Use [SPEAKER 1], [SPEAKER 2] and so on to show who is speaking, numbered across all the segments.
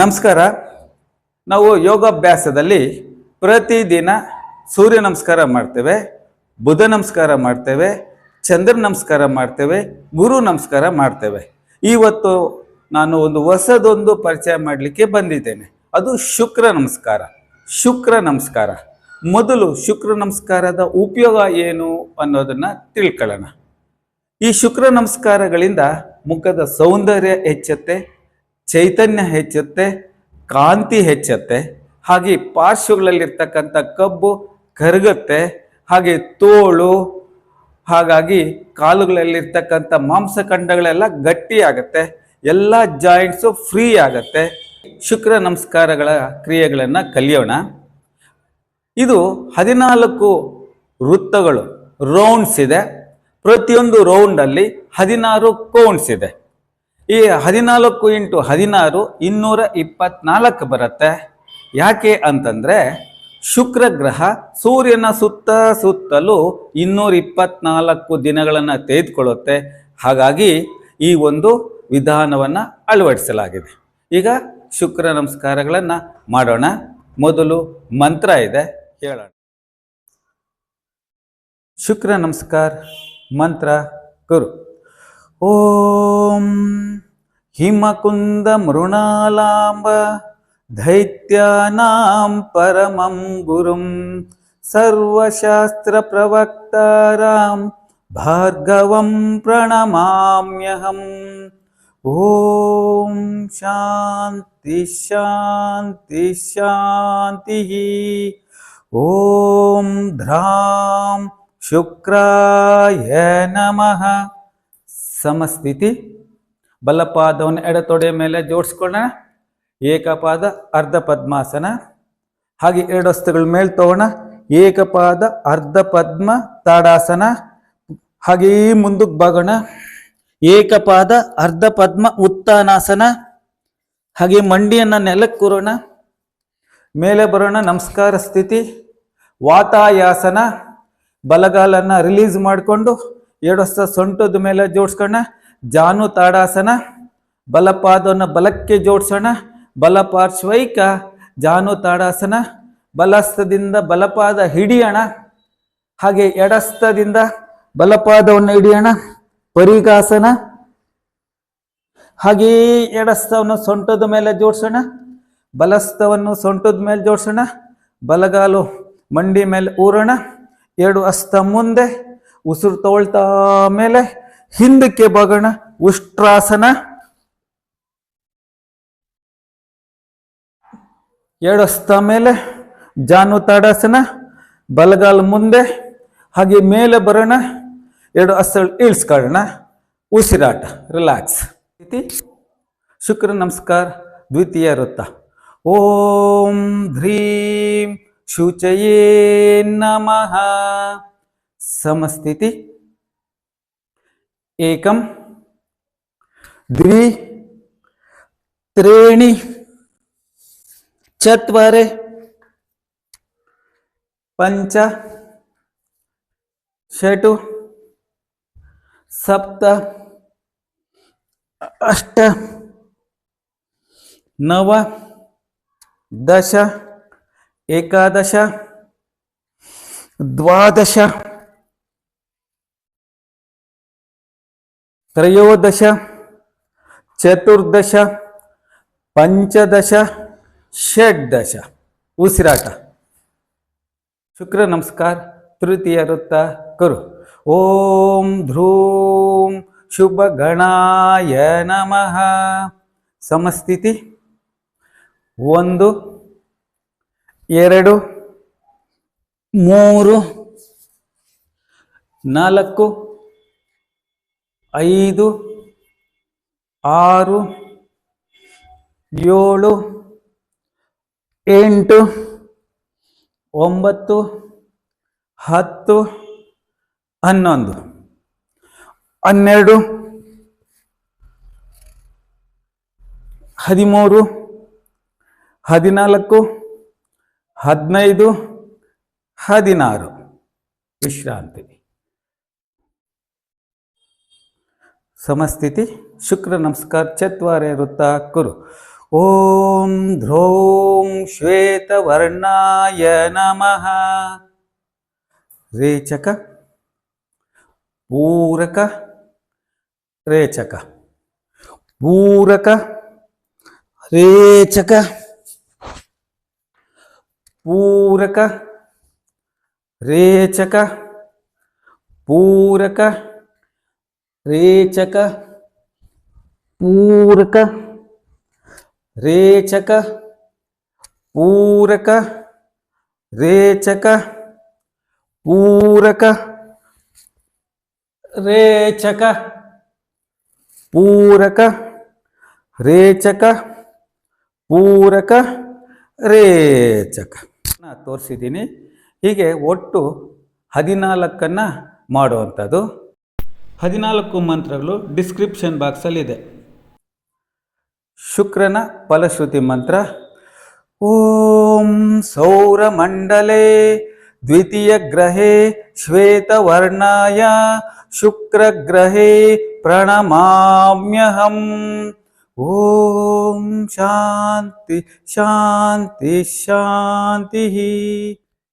[SPEAKER 1] ನಮಸ್ಕಾರ ನಾವು ಯೋಗಾಭ್ಯಾಸದಲ್ಲಿ ಪ್ರತಿದಿನ ಸೂರ್ಯ ನಮಸ್ಕಾರ ಮಾಡ್ತೇವೆ ಬುಧ ನಮಸ್ಕಾರ ಮಾಡ್ತೇವೆ ಚಂದ್ರ ನಮಸ್ಕಾರ ಮಾಡ್ತೇವೆ ಗುರು ನಮಸ್ಕಾರ ಮಾಡ್ತೇವೆ ಇವತ್ತು ನಾನು ಒಂದು ಹೊಸದೊಂದು ಪರಿಚಯ ಮಾಡಲಿಕ್ಕೆ ಬಂದಿದ್ದೇನೆ ಅದು ಶುಕ್ರ ನಮಸ್ಕಾರ ಶುಕ್ರ ನಮಸ್ಕಾರ ಮೊದಲು ಶುಕ್ರ ನಮಸ್ಕಾರದ ಉಪಯೋಗ ಏನು ಅನ್ನೋದನ್ನು ತಿಳ್ಕೊಳ್ಳೋಣ ಈ ಶುಕ್ರ ನಮಸ್ಕಾರಗಳಿಂದ ಮುಖದ ಸೌಂದರ್ಯ ಹೆಚ್ಚುತ್ತೆ ಚೈತನ್ಯ ಹೆಚ್ಚುತ್ತೆ ಕಾಂತಿ ಹೆಚ್ಚುತ್ತೆ ಹಾಗೆ ಪಾರ್ಶ್ವಗಳಲ್ಲಿರ್ತಕ್ಕಂಥ ಕಬ್ಬು ಕರಗುತ್ತೆ ಹಾಗೆ ತೋಳು ಹಾಗಾಗಿ ಕಾಲುಗಳಲ್ಲಿರ್ತಕ್ಕಂಥ ಮಾಂಸಖಂಡಗಳೆಲ್ಲ ಗಟ್ಟಿ ಆಗುತ್ತೆ ಎಲ್ಲ ಜಾಯಿಂಟ್ಸು ಫ್ರೀ ಆಗುತ್ತೆ ಶುಕ್ರ ನಮಸ್ಕಾರಗಳ ಕ್ರಿಯೆಗಳನ್ನು ಕಲಿಯೋಣ ಇದು ಹದಿನಾಲ್ಕು ವೃತ್ತಗಳು ರೌಂಡ್ಸ್ ಇದೆ ಪ್ರತಿಯೊಂದು ರೌಂಡಲ್ಲಿ ಹದಿನಾರು ಕೌಂಡ್ಸ್ ಇದೆ ಈ ಹದಿನಾಲ್ಕು ಇಂಟು ಹದಿನಾರು ಇನ್ನೂರ ಇಪ್ಪತ್ನಾಲ್ಕು ಬರುತ್ತೆ ಯಾಕೆ ಅಂತಂದರೆ ಶುಕ್ರ ಗ್ರಹ ಸೂರ್ಯನ ಸುತ್ತ ಸುತ್ತಲೂ ಇನ್ನೂರ ಇಪ್ಪತ್ನಾಲ್ಕು ದಿನಗಳನ್ನು ತೆಗೆದುಕೊಳ್ಳುತ್ತೆ ಹಾಗಾಗಿ ಈ ಒಂದು ವಿಧಾನವನ್ನು ಅಳವಡಿಸಲಾಗಿದೆ ಈಗ ಶುಕ್ರ ನಮಸ್ಕಾರಗಳನ್ನು ಮಾಡೋಣ ಮೊದಲು ಮಂತ್ರ ಇದೆ ಹೇಳೋಣ ಶುಕ್ರ ನಮಸ್ಕಾರ ಮಂತ್ರ ಗುರು ॐ हिमकुन्दमृणालाम्ब धैत्यानां परमं गुरुं सर्वशास्त्रप्रवक्तारां भार्गवं प्रणमाम्यहम् ॐ शान्ति शान्ति शान्तिः ॐ ध्रां शुक्राय नमः ಸಮಸ್ಥಿತಿ ಬಲಪಾದವನ್ನು ಎಡತೊಡೆ ಮೇಲೆ ಜೋಡಿಸ್ಕೊಳ್ಳೋಣ ಏಕಪಾದ ಅರ್ಧ ಪದ್ಮಾಸನ ಹಾಗೆ ಎರಡು ವಸ್ತುಗಳ ಮೇಲೆ ತಗೋಣ ಏಕಪಾದ ಅರ್ಧ ಪದ್ಮ ತಾಡಾಸನ ಹಾಗೆಯೇ ಮುಂದಕ್ಕೆ ಬಾಗೋಣ ಏಕಪಾದ ಅರ್ಧ ಪದ್ಮ ಉತ್ತಾನಾಸನ ಹಾಗೆ ಮಂಡಿಯನ್ನು ನೆಲಕ್ಕೆ ಕೂರೋಣ ಮೇಲೆ ಬರೋಣ ನಮಸ್ಕಾರ ಸ್ಥಿತಿ ವಾತಾಯಾಸನ ಬಲಗಾಲನ್ನು ರಿಲೀಸ್ ಮಾಡಿಕೊಂಡು ಎರಡು ಹಸ್ತ ಸೊಂಟದ ಮೇಲೆ ಜೋಡಿಸ್ಕೋಣ ಜಾನು ತಾಡಾಸನ ಬಲಪಾದವನ್ನು ಬಲಕ್ಕೆ ಜೋಡಿಸೋಣ ಬಲಪಾರ್ಶ್ವೈಕ ಜಾನು ತಾಡಾಸನ ಬಲಸ್ತದಿಂದ ಬಲಪಾದ ಹಿಡಿಯೋಣ ಹಾಗೆ ಎಡಸ್ತದಿಂದ ಬಲಪಾದವನ್ನು ಹಿಡಿಯೋಣ ಪರಿಗಾಸನ ಹಾಗೆಯೇ ಎಡಸ್ತವನ್ನು ಸೊಂಟದ ಮೇಲೆ ಜೋಡಿಸೋಣ ಬಲಸ್ತವನ್ನು ಸೊಂಟದ ಮೇಲೆ ಜೋಡಿಸೋಣ ಬಲಗಾಲು ಮಂಡಿ ಮೇಲೆ ಊರೋಣ ಎರಡು ಅಸ್ತ ಮುಂದೆ ಉಸಿರು ತಗೊಳ್ತಾ ಮೇಲೆ ಹಿಂದಕ್ಕೆ ಬಗಣ ಉಷ್ಟ್ರಾಸನ ಎಡಸ್ತ ಮೇಲೆ ಜಾನು ತಾಡಾಸನ ಬಲಗಾಲ್ ಮುಂದೆ ಹಾಗೆ ಮೇಲೆ ಬರೋಣ ಎರಡು ಅಸಳು ಇಳಿಸ್ಕೊಳ್ಳೋಣ ಉಸಿರಾಟ ರಿಲ್ಯಾಕ್ಸ್ ಇತಿ ಶುಕ್ರ ನಮಸ್ಕಾರ ದ್ವಿತೀಯ ವೃತ್ತ ಓಂ ಧ್ರೀಂ ಶುಚಯೇ ನಮಃ समस्थिति एकम द्वि त्रीणि चत्वारि पञ्च षट सप्त अष्ट नव दश एकादश द्वादश ತ್ರಯೋದಶ ಚತುರ್ದಶ ಪಂಚದಶ ಷಡ್ದಶ ಉಸಿರಾಟ ಶುಕ್ರ ನಮಸ್ಕಾರ ತೃತೀಯ ವೃತ್ತ ಕರು ಓಂ ಧ್ರೂಂ ಶುಭ ಗಣಾಯ ನಮಃ ಸಮಸ್ಥಿತಿ ಒಂದು ಎರಡು ಮೂರು ನಾಲ್ಕು ಐದು ಆರು ಏಳು ಎಂಟು ಒಂಬತ್ತು ಹತ್ತು ಹನ್ನೊಂದು ಹನ್ನೆರಡು ಹದಿಮೂರು ಹದಿನಾಲ್ಕು ಹದಿನೈದು ಹದಿನಾರು ವಿಶ್ರಾಂತಿ సమస్థితి శుక్ర నమస్కార్ చత్వారే వృత్త కురు ఓం ధ్రోం శ్వేతవర్ణాయ నమ రేచక పూరక రేచక పూరక రేచక పూరక రేచక పూరక ರೇಚಕ ಪೂರಕ ರೇಚಕ ಪೂರಕ ರೇಚಕ ಪೂರಕ ರೇಚಕ ಪೂರಕ ರೇಚಕ ಪೂರಕ ರೇಚಕ ತೋರಿಸಿದ್ದೀನಿ ಹೀಗೆ ಒಟ್ಟು ಹದಿನಾಲ್ಕನ್ನು ಮಾಡುವಂಥದ್ದು ಹದಿನಾಲ್ಕು ಮಂತ್ರಗಳು ಡಿಸ್ಕ್ರಿಪ್ಷನ್ ಬಾಕ್ಸಲ್ಲಿದೆ ಶುಕ್ರನ ಫಲಶ್ರುತಿ ಮಂತ್ರ ಓಂ ಸೌರಮಂಡಲೇ ದ್ವಿತೀಯ ग्रहे श्वेतवर्णाय ಶುಕ್ರಗ್ರಹೇ ಪ್ರಣಮಾಮ್ಯಹಂ ಓಂ ಶಾಂತಿ ಶಾಂತಿ ಶಾಂತಿ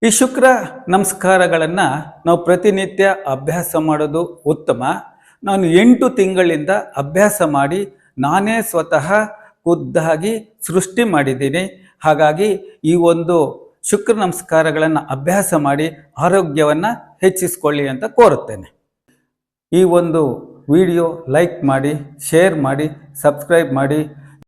[SPEAKER 1] ಈ ಶುಕ್ರ ನಮಸ್ಕಾರಗಳನ್ನು ನಾವು ಪ್ರತಿನಿತ್ಯ ಅಭ್ಯಾಸ ಮಾಡೋದು ಉತ್ತಮ ನಾನು ಎಂಟು ತಿಂಗಳಿಂದ ಅಭ್ಯಾಸ ಮಾಡಿ ನಾನೇ ಸ್ವತಃ ಖುದ್ದಾಗಿ ಸೃಷ್ಟಿ ಮಾಡಿದ್ದೀನಿ ಹಾಗಾಗಿ ಈ ಒಂದು ಶುಕ್ರ ನಮಸ್ಕಾರಗಳನ್ನು ಅಭ್ಯಾಸ ಮಾಡಿ ಆರೋಗ್ಯವನ್ನು ಹೆಚ್ಚಿಸ್ಕೊಳ್ಳಿ ಅಂತ ಕೋರುತ್ತೇನೆ ಈ ಒಂದು ವಿಡಿಯೋ ಲೈಕ್ ಮಾಡಿ ಶೇರ್ ಮಾಡಿ ಸಬ್ಸ್ಕ್ರೈಬ್ ಮಾಡಿ